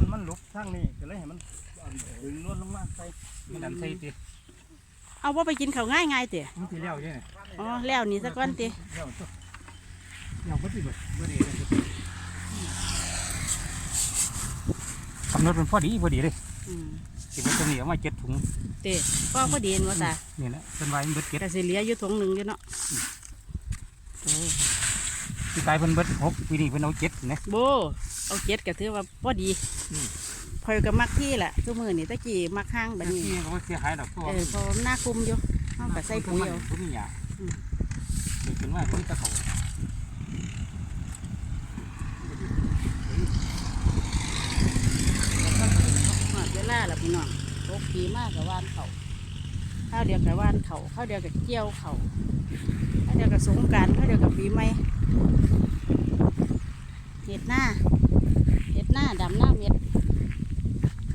มันมันลุกทางนี้ก็เลยให้มันอันดึงล้วนลงมาใส่มันดันใส่ติเอาว่าไปกินข้าวง่ายง่ายๆเตะมันสิเลี้ยวยังไงอ๋อแล้วนี่ซะก่อนเตะเลี้ยวตัวเลี้ยวบ่สิเบิดบ่ดีเลยกำหนดมันพอดีพอดีเลยอืมสิมันตัวนี้เอามาเจ็ดถุงเตะก็พอดีเห็นว่าตานี่แหละเป็นไว้มันเบิดเจ็ดแต่สิเหลืออยู่ถุงหนึ่งอยู่เนาะปีกายเพิ่นเบิดหกปีนี้เพิ่นเอาเจ็ดนะโบ เอาเจ็ดก็ถือว่าพอดีอืม พอยก็มักที่แหละทุกมือนี่ตะกี้มักห้างแบบนี้นี่ก็บ่เสียหายดอกตัวเออเพอหน้าคุมอยู่เอาก็ใส่ปุ๋ยเอาปุ๋ยหยาอืมเกิดขึ้นมาปุ๋ยตะเขาหอดเวลาละพี่น้องตกปีมากกับวานเขาข้าวเดียวกับวานเขาข้าวเดียวกับเกี่ยวเขาข้าวเดียวกับสงกรารข้าวเดียวกับปีใหม่เห็ดหน้าเหน้าดำหน้าเม็ด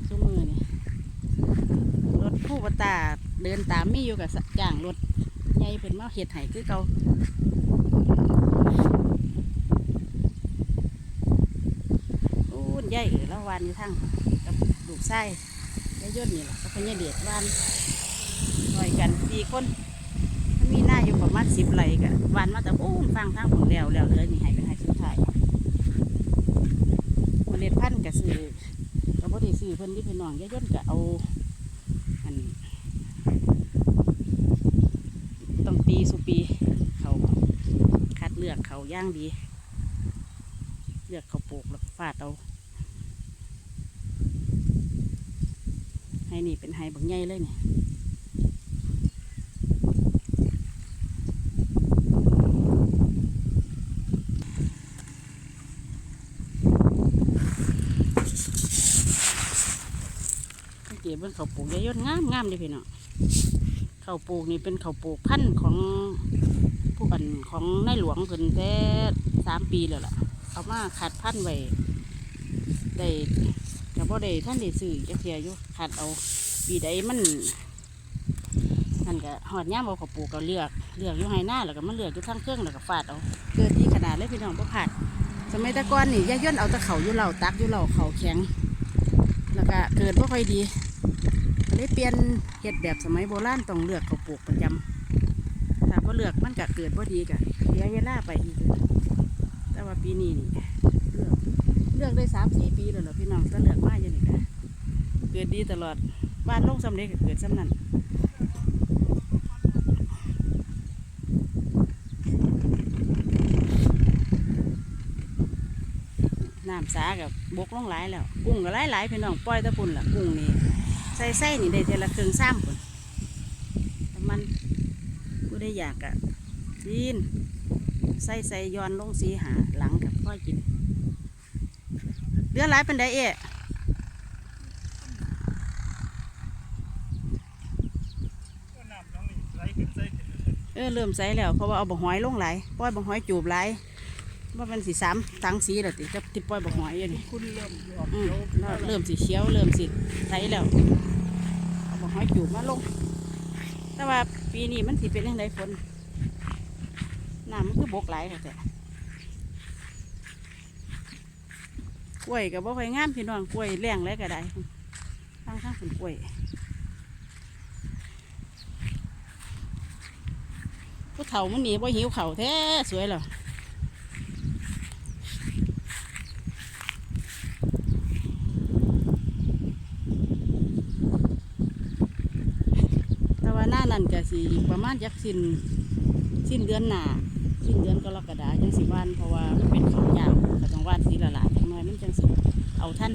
ซุมือนี่รถผู้ประตาเดินตามมีอยู่กับจ้างรถใหญ่เป็นมาเห็ดไห้คือเกาอู้นใหญ่เออแล้ววานอยู่ทั้งกับลูกไส้ยายยนนี่แหละกับพญเดชวานหน่อยกันสี่คนมีหน้าอยู่ประมาณสิบไหลกะวานมาแต่ปูนฟังทางผลแล้วแล้วเลยนี่ให้เป็นให้สุดท้าย ล็ดพันธุ์ก็ซื้อก็บ่ได้ซื้อเพิ่นที่พี่น้องย่ายยนก็เอาอันต้องปีสุปีเขาคัดเลือกเขาย่างดี เลือกเขาปลูกแล้วฟาดเอาไฮนี่เป็นไฮบักใหญ่เลยเนี่ย เกตเบิ่งเขาวปลูกยายดงามงามเลยพี่น้องเขาวปลูกนี่เป็นเขาวปลูกพันธุ์ของผู้อันของในหลวงเพิ่นแต่สามปีแล้วล่ะ เอามาขัดพันธุ์ไว้ได้แต่บ่ได้ท่านได้ซื้อจักเทียอยู่ขัดเอาปีใดมันมันก็หอดย่ามเอาเขาปลูกก็เลือกเลือกอยู่ให้หน้าแล้วก็มันเลือกอยู่ทั้งเครื่องแล้วก็ฟาดเอาเกิดที่ขนาดเลยพี่น้องบ่ขาดสมัยตะก้อนนี่ยาย่นเอาตะเขาอยู่เหล่าตักอยู่เหล่าเขาแข็งแล้วก็เกิดบ่ค่อยดี เลยเปลี่ยนเฮ็ดแบบสมัยโบราณต้องเลือกเขาปลูกประจำถ้าบ่เลือกมันก็เกิดบ่ดีก็เสียเวลาไปอีกแต่ว่าปีนี้นี่เลือกเลือกได้สามสี่ปีแล้วเหรอพี่น้องก็เลือกมาอย่างนี้ก็เกิดดีตลอดบ้านลงสำเร็จก็เกิดสำนันน้ำสากับบกลงหลายแล้วกุ้งก็หลายหลายพี่น้องปล่อยตะปุ่นล่ะกุ้งนี่ ใส่ไส้นี่ได้เทละเครื่องซ้ำปุ่นแต่มันผู้ได้อยากอะกินใส่ใส่ย้อนลงสีหาหลังกับพ่อกินเลือหลายเป็นไดเอะน้ำน้องนี่ไหลขึ้นใส่ขึ้นเออเริ่มใส่แล้วเพราะว่าเอาบะหอยลงไหลปล่อยบะหอยจูบไหล ว่ามันสีสามตังสีแล้วติจะติปล่อยบะหอยอยู่นี่คุณเริ่มออกอืมเขียวแล้วเริ่มสีเขียวเริ่มสีใสแล้วเอาบะหอยจูบมาลง แต่ว่าปีนี้มันสิเป็นยังไงฝนน้ำมันคือบกหลายค่ะแต่กล้วยกับบ่ค่อยงามพี่น้องกล้วยแรงเลยก็ได้ทั้งทั้งผลกล้วยผู้เฒ่ามันหนีบ่หิวเข่าวแท้สวยเหรอแต่ว่าห นั้นก็สิอีประมาณยักสิ้นสิ้นเดือนหน้าสิ้นเดือนกรกฎาจังสิวานเพราะว่ามันเป็นของยาวก็ต้องวานสีละหลายจังน้อยมันจังสิเอาท่าน